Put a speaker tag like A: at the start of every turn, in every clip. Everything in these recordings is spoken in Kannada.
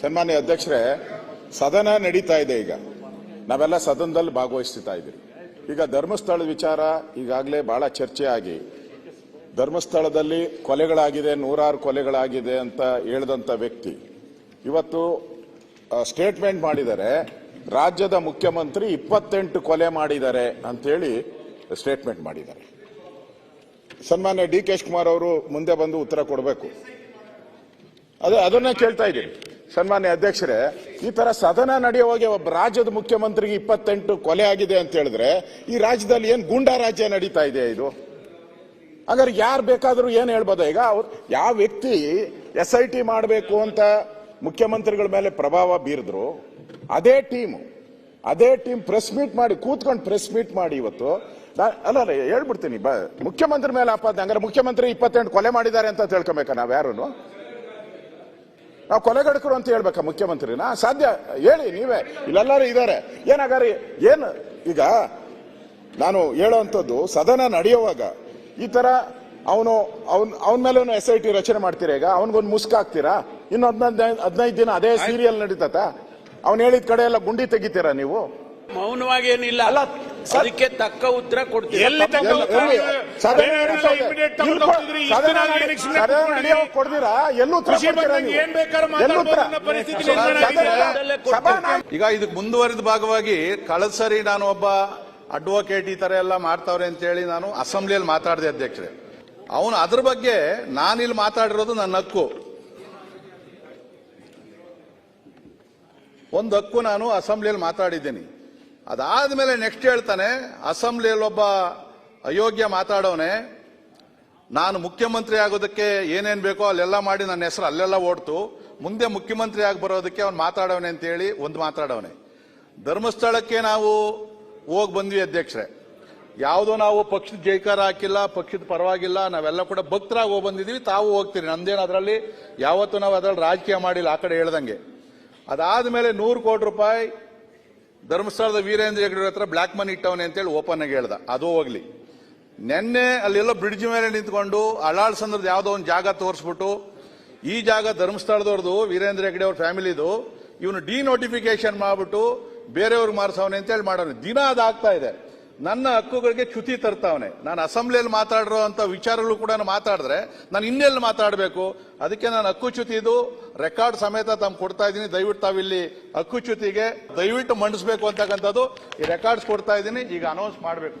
A: ಸನ್ಮಾನ್ಯ ಅಧ್ಯಕ್ಷರೇ, ಸದನ ನಡೀತಾ ಇದೆ ಈಗ. ನಾವೆಲ್ಲ ಸದನದಲ್ಲಿ ಭಾಗವಹಿಸ್ತಾ ಇದ್ದೀವಿ ಈಗ ಧರ್ಮಸ್ಥಳದ ವಿಚಾರ ಈಗಾಗಲೇ ಬಹಳ ಚರ್ಚೆ ಆಗಿ ಧರ್ಮಸ್ಥಳದಲ್ಲಿ ಕೊಲೆಗಳಾಗಿದೆ, ನೂರಾರು ಕೊಲೆಗಳಾಗಿದೆ ಅಂತ ಹೇಳಿದಂಥ ವ್ಯಕ್ತಿ. ಇವತ್ತು ಸ್ಟೇಟ್ಮೆಂಟ್ ಮಾಡಿದರೆ, ರಾಜ್ಯದ ಮುಖ್ಯಮಂತ್ರಿ ಇಪ್ಪತ್ತೆಂಟು ಕೊಲೆ ಮಾಡಿದ್ದಾರೆ ಅಂತೇಳಿ ಸ್ಟೇಟ್ಮೆಂಟ್ ಮಾಡಿದ್ದಾರೆ. ಸನ್ಮಾನ್ಯ ಡಿ. ಕೆ. ಶಿವಕುಮಾರ್ ಅವರು ಮುಂದೆ ಬಂದು ಉತ್ತರ ಕೊಡಬೇಕು. ಅದೇ, ಅದನ್ನೇ ಕೇಳ್ತಾ ಇದ್ದೀನಿ. ಸನ್ಮಾನ್ಯ ಅಧ್ಯಕ್ಷರೇ, ಈ ತರ ಸದನ ನಡೆಯುವಾಗ ಒಬ್ಬ ರಾಜ್ಯದ ಮುಖ್ಯಮಂತ್ರಿಗೆ ಇಪ್ಪತ್ತೆಂಟು ಕೊಲೆ ಆಗಿದೆ ಅಂತ ಹೇಳಿದ್ರೆ, ಈ ರಾಜ್ಯದಲ್ಲಿ ಏನ್ ಗೂಂಡಾ ರಾಜ್ಯ ನಡೀತಾ ಇದೆ ಇದು? ಹಾಗಾದ್ರೆ ಯಾರು ಬೇಕಾದರೂ ಏನು ಹೇಳ್ಬೋದ ಈಗ? ಅವ್ರು ಯಾವ ವ್ಯಕ್ತಿ ಎಸ್ ಐ ಟಿ ಮಾಡಬೇಕು ಅಂತ ಮುಖ್ಯಮಂತ್ರಿಗಳ ಮೇಲೆ ಪ್ರಭಾವ ಬೀರಿದ್ರು, ಅದೇ ಟೀಮ್ ಅದೇ ಟೀಮ್ ಪ್ರೆಸ್ ಮೀಟ್ ಮಾಡಿ, ಕೂತ್ಕೊಂಡು ಪ್ರೆಸ್ ಮೀಟ್ ಮಾಡಿ ಇವತ್ತು ಅಲ್ಲ ಅಲ್ಲ, ಹೇಳ್ಬಿಡ್ತೀನಿ ಮುಖ್ಯಮಂತ್ರಿ ಮೇಲೆ ಆಪಾದನೆ, ಹಂಗಾರೆ ಮುಖ್ಯಮಂತ್ರಿ ಇಪ್ಪತ್ತೆಂಟು ಕೊಲೆ ಮಾಡಿದ್ದಾರೆ ಅಂತ ತಿಳ್ಕೊಬೇಕಾ ನಾವು ಯಾರು ನಾವು ಕೊಲೆಗಡಕರು ಅಂತ ಹೇಳ್ಬೇಕಾ ಮುಖ್ಯಮಂತ್ರಿನ ಸಾಧ್ಯ ಹೇಳಿ ನೀವೇ. ಇಲ್ಲೆಲ್ಲರೂ ಇದ್ದಾರೆ. ಏನಾಗಾರಿ? ಏನು ಈಗ ನಾನು ಹೇಳೋವಂಥದ್ದು ಸದನ ನಡೆಯುವಾಗ ಈ ತರ ಅವನು ಅವನ್ ಅವನ ಮೇಲೆ ಎಸ್ ಐ ಟಿ ರಚನೆ ಮಾಡ್ತೀರಾ ಈಗ? ಅವನಿಗೊಂದು ಮುಸ್ಕ್ ಹಾಕ್ತೀರಾ? ಇನ್ನು ಹದಿನೈದು ಹದಿನೈದು ದಿನ ಅದೇ ಸೀರಿಯಲ್ ನಡೀತತ ಅವ್ನು ಹೇಳಿದ ಕಡೆ ಎಲ್ಲ ಗುಂಡಿ ತೆಗಿತೀರಾ ನೀವು?
B: ಮೌನವಾಗಿ ಏನಿಲ್ಲ.
A: ಅಲ್ಲ,
B: ಅದಕ್ಕೆ ತಕ್ಕ ಉತ್ತರ ಕೊಡ್ತೀವಿ.
A: ಇಲ್ಲಿ ಕೊಡ್ದಿರಾ? ಎಲ್ಲೂ
C: ಈಗ ಇದಕ್ಕೆ ಮುಂದುವರಿದ ಭಾಗವಾಗಿ ಕಳೆದ ಸರಿ ನಾನು ಒಬ್ಬ ಅಡ್ವೊಕೇಟ್ ಈ ತರ ಎಲ್ಲ ಮಾಡ್ತಾವ್ರೆ ಅಂತೇಳಿ ನಾನು ಅಸೆಂಬ್ಲಿಯಲ್ಲಿ ಮಾತಾಡಿದೆ ಅಧ್ಯಕ್ಷರೇ. ಅವನು ಅದ್ರ ಬಗ್ಗೆ ನಾನಿಲ್ಲಿ ಮಾತಾಡಿರೋದು ನನ್ನ ಹಕ್ಕು. ಒಂದು ಹಕ್ಕು ನಾನು ಅಸೆಂಬ್ಲಿಯಲ್ಲಿ ಮಾತಾಡಿದ್ದೀನಿ. ಅದಾದ್ಮೇಲೆ ನೆಕ್ಸ್ಟ್ ಹೇಳ್ತಾನೆ ಅಸೆಂಬ್ಲಿಯಲ್ಲಿ ಒಬ್ಬ ಅಯೋಗ್ಯ ಮಾತಾಡೋನೆ. ನಾನು ಮುಖ್ಯಮಂತ್ರಿ ಆಗೋದಕ್ಕೆ ಏನೇನ್ ಬೇಕೋ ಅಲ್ಲೆಲ್ಲ ಮಾಡಿ ನನ್ನ ಹೆಸರು ಅಲ್ಲೆಲ್ಲ ಓಡ್ತು. ಮುಂದೆ ಮುಖ್ಯಮಂತ್ರಿ ಆಗಿ ಬರೋದಕ್ಕೆ ಅವ್ನು ಮಾತಾಡವನೆ ಅಂತ ಹೇಳಿ ಒಂದು ಮಾತಾಡವನೆ ಧರ್ಮಸ್ಥಳಕ್ಕೆ ನಾವು ಹೋಗಿ ಬಂದ್ವಿ ಅಧ್ಯಕ್ಷರೇ. ಯಾವುದೋ ನಾವು ಪಕ್ಷದ ಜೈಕಾರ ಹಾಕಿಲ್ಲ, ಪಕ್ಷದ ಪರವಾಗಿಲ್ಲ, ನಾವೆಲ್ಲ ಕೂಡ ಭಕ್ತರಾಗಿ ಹೋಗಿ ಬಂದಿದ್ದೀವಿ ತಾವು ಹೋಗ್ತೀರಿ. ನಂದೇನು ಅದರಲ್ಲಿ ಯಾವತ್ತೂ ನಾವು ಅದರಲ್ಲಿ ರಾಜಕೀಯ ಮಾಡಿಲ್ಲ ಆ ಕಡೆ ಹೇಳ್ದಂಗೆ. ಅದಾದ ಮೇಲೆ ನೂರು ಕೋಟಿ ರೂಪಾಯಿ ಧರ್ಮಸ್ಥಳದ ವೀರೇಂದ್ರ ಹೆಗ್ಗಡೆ ಹತ್ರ ಬ್ಲಾಕ್ ಮನಿ ಇಟ್ಟವನೆ ಅಂತೇಳಿ ಓಪನ್ ಆಗಿ ಹೇಳ್ದ. ಅದು ಹೋಗ್ಲಿ. ನೆನ್ನೆ ಅಲ್ಲೆಲ್ಲ ಬ್ರಿಡ್ಜ್ ಮೇಲೆ ನಿಂತ್ಕೊಂಡು ಅಳಾಳ್ ಸಂದ್ರದ ಯಾವುದೋ ಒಂದು ಜಾಗ ತೋರಿಸ್ಬಿಟ್ಟು ಈ ಜಾಗ ಧರ್ಮಸ್ಥಳದವ್ರದ್ದು ವೀರೇಂದ್ರ ಹೆಗ್ಡೆ ಅವ್ರ ಫ್ಯಾಮಿಲಿದು, ಇವನು ಡಿ ನೋಟಿಫಿಕೇಶನ್ ಮಾಡ್ಬಿಟ್ಟು ಬೇರೆಯವ್ರಿಗೆ ಮಾರ್ಸವನೆ ಅಂತೇಳಿ ಮಾಡೋನು ದಿನ ಅದಾಗ್ತಾ ಇದೆ. ನನ್ನ ಹಕ್ಕುಗಳಿಗೆ ಚ್ಯುತಿ ತರ್ತಾವನೆ. ನಾನು ಅಸೆಂಬ್ಲಿಯಲ್ಲಿ ಮಾತಾಡಿರೋ ಅಂತ ವಿಚಾರಗಳು ಕೂಡ ಮಾತಾಡಿದ್ರೆ ನಾನು ಇನ್ನೆಲ್ಲಿ ಮಾತಾಡಬೇಕು? ಅದಕ್ಕೆ ನಾನು ಹಕ್ಕು ಚ್ಯುತಿದು ರೆಕಾರ್ಡ್ ಸಮೇತ ತಮ್ಮ ಕೊಡ್ತಾ ಇದ್ದೀನಿ. ದಯವಿಟ್ಟು ತಾವಿಲ್ಲಿ ಹಕ್ಕು ಚ್ಯುತಿಗೆ ದಯವಿಟ್ಟು ಮಂಡಿಸ್ಬೇಕು ಅಂತಕ್ಕಂಥದ್ದು ಈ ರೆಕಾರ್ಡ್ಸ್ ಕೊಡ್ತಾ ಇದ್ದೀನಿ. ಈಗ ಅನೌನ್ಸ್ ಮಾಡಬೇಕು.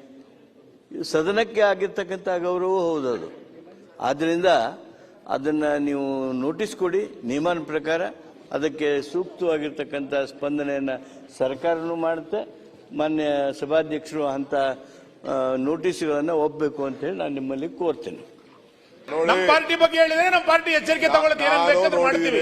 B: ಸದನಕ್ಕೆ ಆಗಿರ್ತಕ್ಕಂಥ ಗೌರವ ಹೌದದು ಆದ್ದರಿಂದ ಅದನ್ನು ನೀವು ನೋಟಿಸ್ ಕೊಡಿ ನಿಯಮನ ಪ್ರಕಾರ ಅದಕ್ಕೆ ಸೂಕ್ತವಾಗಿರ್ತಕ್ಕಂಥ ಸ್ಪಂದನೆಯನ್ನು ಸರ್ಕಾರನೂ ಮಾಡುತ್ತೆ. ಮಾನ್ಯ ಸಭಾಧ್ಯಕ್ಷರು ಅಂಥ ನೋಟಿಸ್ಗಳನ್ನು ಒಪ್ಪಬೇಕು ಅಂತ ಹೇಳಿ ನಾನು ನಿಮ್ಮಲ್ಲಿ ಕೋರ್ತೇನೆ.
D: ನಮ್ಮ ಪಾರ್ಟಿ ಬಗ್ಗೆ ಹೇಳಿದ್ರೆ ನಮ್ಮ ಪಾರ್ಟಿ ಎಚ್ಚರಿಕೆ ತಗೊಳ್ಳೋದು ಏನೇನ್ ಬೇಕಾದ್ರೂ ಮಾಡ್ತೀವಿ.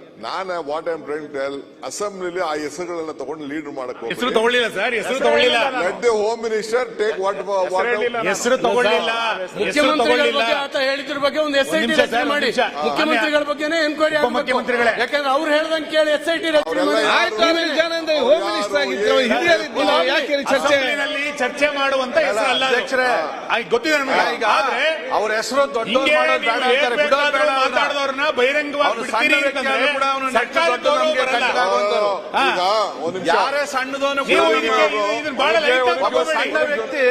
E: ನಾನು ವಾಟ್ ಐಮ್ ಟ್ರೈನ್ ಟೆಲ್ ಅಸೆಂಬ್ಲಿಲಿ ಆ ಹೆಸರುಗಳನ್ನ ತಗೊಂಡು ಲೀಡ್ ಮಾಡಕ್
D: ಹೆಸರು ತಗೊಳ್ಳಿಲ್ಲ ಸರ್ ಹೆಸರು ತಗೊಳ್ಳಿಲ್ಲ.
E: Let the home minister take what
D: ಹೆಸರು ತಗೊಳ್ಳಿಲ್ಲ ಹೆಸರು
F: ಮುಖ್ಯಮಂತ್ರಿಗಳ ಆತ ಹೇಳಿದ್ರ ಬಗ್ಗೆ ಒಂದು ಎಸ್ ಐ ಟಿ ರಚನೆ ಮಾಡಿ. ಮುಖ್ಯಮಂತ್ರಿಗಳ ಬಗ್ಗೆನೇ ಎನ್ಕ್ವೈರಿ
D: ಮುಖ್ಯಮಂತ್ರಿಗಳೇ.
F: ಯಾಕಂದ್ರೆ ಅವ್ರು ಹೇಳ್ದಂಗೆ ಕೇಳಿ ಎಸ್ ಐ ಟಿ ರಚನೆ
E: ಚರ್ಚೆ
F: ಮಾಡಿ
E: ಹೋಮ್ ಮಿನಿಸ್ಟರ್ ಆಗಿದ್ರು,
D: ಅಸೆಂಬ್ಲಿನಲ್ಲಿ ಚರ್ಚೆ ಮಾಡುವಂತ ಹೆಸರು ಅಲ್ಲ.
C: ಅಧ್ಯಕ್ಷರೇ.
D: ಗೊತ್ತಿದೆ ನಮಗೆ.
C: ಈಗ
D: ಆದ್ರೆ
C: ಅವ್ರ ಹೆಸರು ದೊಡ್ಡ.
D: ಮಾತಾಡಿದವ್ರನ್ನ ಬಹಿರಂಗವಾಗಿ ಬಿಡ್ತೀರಿ ಅಂತಂದ್ರೆ
C: ಕೂಡ ಅವನು ಯಾರೇ ಒಬ್ಬ- ಸಣ್ಣ ವ್ಯಕ್ತಿ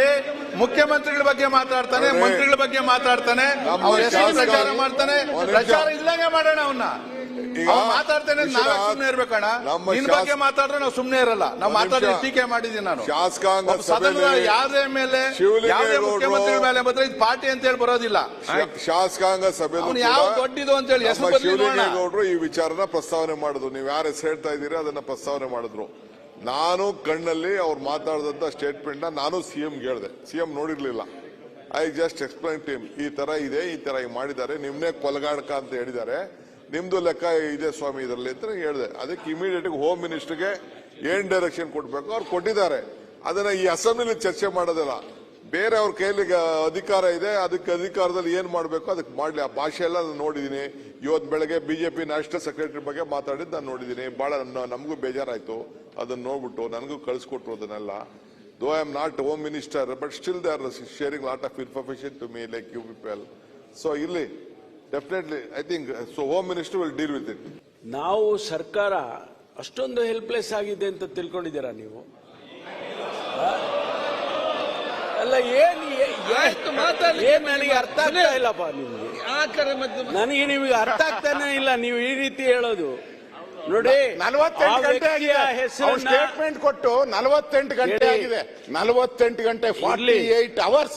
C: ಮುಖ್ಯಮಂತ್ರಿಗಳ ಬಗ್ಗೆ ಮಾತಾಡ್ತಾನೆ. ಮಂತ್ರಿಗಳ ಬಗ್ಗೆ ಮಾತಾಡ್ತಾನೆ ಅವ್ರ ಹೆಸರು ಪ್ರಚಾರ ಮಾಡ್ತಾನೆ. ಪ್ರಚಾರ ಇಲ್ಲಂಗೆ ಮಾಡೋಣ ಅವನ್ನ. ಅವ್ನು ಮಾತಾಡ್ತೇನೆ ನಾವೇ ಸುಮ್ನೆ ಇರ್ಬೇಕಣ್ಣ.
E: ನಮ್ಮ
C: ನಿನ್
E: ಶಾಸ-
C: ಬಗ್ಗೆ ಮಾತಾಡ್ರೆ ನಾವು ಸುಮ್ನೆ ಇರಲ್ಲ. ನಾವು
E: ಒಂದ್
C: ಮಾತಾಡಿ
E: ನಿಮಿಷ.
C: ಟೀಕೆ ಮಾಡಿದೀನಿ ನಾನು.
E: ಶಾಸಕಾಂಗ
C: ಒಬ್ಬ ಸದನದ
E: ಸಭೆಯಲ್ಲಿ
C: ಯಾವುದೇ ಮೇಲೆ
E: ಶಿವಲಿಂಗೇಗೌಡ್ರು-
C: ಯಾವುದೇ ಮುಖ್ಯಮಂತ್ರಿ ಮೇಲೆ ಬಂದ್ರೆ ಇದು ಪಾರ್ಟಿ ಅಂತ ಹೇಳಿ ಬರೋದಿಲ್ಲ.
E: ಶಾ- ಶಾಸಕಾಂಗ ಸಭೆ
C: ಅವ್ನು ಯಾವ ದೊಡ್ಡಿದು ಅಂತ ಹೇಳಿ ಹೆಸರು.
E: ಶಿವಲಿಂಗೇಗೌಡರು ಈ ವಿಚಾರನ ಪ್ರಸ್ತಾವನೆ ಮಾಡಿದ್ರು. ನೀವು ಯಾರು ಹೆಸರು ಹೇಳ್ತಾ ಇದ್ದೀರಿ ಅದನ್ನ ಪ್ರಸ್ತಾವನೆ ಮಾಡಿದ್ರು. ನಾನು ಕಣ್ಣಲ್ಲಿ ಅವ್ರು ಮಾತಾಡಿದಂತ ಸ್ಟೇಟ್ಮೆಂಟ್ನ ನಾನು ಸಿಎಂ ಹೇಳ್ದೆ. ಸಿಎಂ ನೋಡಿರ್ಲಿಲ್ಲ. ಐ ಜಸ್ಟ್ ಎಕ್ಸ್ಪ್ಲೈನ್ ಟೀಮ್ ಈ ತರ ಇದೆ ಈ ತರ ಮಾಡಿದ್ದಾರೆ ನಿಮ್ನೆ ಕೊಲಗಾಡಕ ಅಂತ ಹೇಳಿದ್ದಾರೆ. ನಿಮ್ದು ಲೆಕ್ಕ ಇದೆ ಸ್ವಾಮಿ ಇದರಲ್ಲಿ ಅಂತ ಹೇಳಿದೆ. ಅದಕ್ಕೆ ಇಮಿಡಿಯೇಟ್ ಹೋಮ್ ಮಿನಿಸ್ಟರ್ಗೆ ಏನ್ ಡೈರೆಕ್ಷನ್ ಕೊಡ್ಬೇಕು ಅವ್ರು ಕೊಟ್ಟಿದ್ದಾರೆ. ಅದನ್ನ ಈ ಅಸೆಂಬ್ಲಿಲಿ ಚರ್ಚೆ ಮಾಡೋದಿಲ್ಲ. ಬೇರೆ ಅವ್ರ ಕೈಲಿ ಅಧಿಕಾರ ಇದೆ, ಅದಕ್ಕೆ ಅಧಿಕಾರದಲ್ಲಿ ಏನ್ ಮಾಡಬೇಕು ಅದಕ್ಕೆ ಮಾಡ್ಲಿ. ಆ ಭಾಷೆ ಎಲ್ಲ ನಾನು ನೋಡಿದೀನಿ ಇವತ್ತು ಬೆಳಗ್ಗೆ ಬಿಜೆಪಿ ನ್ಯಾಷನಲ್ ಸೆಕ್ರೆಟರಿ ಬಗ್ಗೆ ಮಾತಾಡಿದ್ದು ನಾನು ನೋಡಿದ್ದೀನಿ. ಬಹಳ ನಮಗೂ ಬೇಜಾರಾಯ್ತು. ಅದನ್ನ ನೋಡ್ಬಿಟ್ಟು ನನಗೂ ಕಳಿಸ್ಕೊಟ್ರು ಅದನ್ನೆಲ್ಲ. Though I am not home minister but still they are sharing lot of information to me like you people so ಇಲ್ಲಿ definitely I think so home minister will deal with it
G: ನಾವು ಸರ್ಕಾರ ಅಷ್ಟೊಂದು ಹೆಲ್ಪ್ಲೆಸ್ ಆಗಿದೆ ಅಂತ ತಿಳ್ಕೊಂಡಿದ್ದೀರಾ ನೀವು? ಅಲ್ಲ ಏನ್ ನನಗೆ ಅರ್ಥ ಆಗ್ತಾ ಇಲ್ಲಪ್ಪ ನಿಮ್ಗೆ? ನನಗೆ ನಿಮಗೆ ಅರ್ಥ ಆಗ್ತಾನೆ ಇಲ್ಲ ನೀವು ಈ ರೀತಿ ಹೇಳೋದು. ನೋಡಿ ಆ
A: ನಲವತ್ತೆಂಟು ಗಂಟೆ
G: ವ್ಯಕ್ತಿಯ
A: ಆಗಿದೆ. ಸ್ಟೇಟ್ಮೆಂಟ್ ಕೊಟ್ಟು ನಲವತ್ತೆಂಟು ಗಂಟೆ ಆಗಿದೆ. ನಲವತ್ತೆಂಟು ಗಂಟೆ ಫಾರ್ಟಿ. ಏಟ್ ಅವರ್ಸ್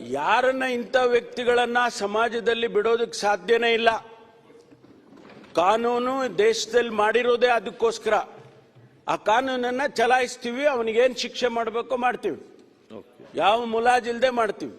G: ಯಾರನ್ನ ಇಂಥ ವ್ಯಕ್ತಿಗಳನ್ನ ಸಮಾಜದಲ್ಲಿ ಬಿಡೋದಕ್ಕೆ ಸಾಧ್ಯನೇ ಇಲ್ಲ. ಕಾನೂನು ದೇಶದಲ್ಲಿ ಮಾಡಿರೋದೇ ಅದಕ್ಕೋಸ್ಕರ. ಆ ಕಾನೂನನ್ನ ಚಲಾಯಿಸ್ತೀವಿ ಅವನಿಗೇನು ಶಿಕ್ಷೆ ಮಾಡಬೇಕೋ ಮಾಡ್ತೀವಿ. ಯಾವ ಮುಲಾಜಿಲ್ದೆ ಮಾಡ್ತೀವಿ.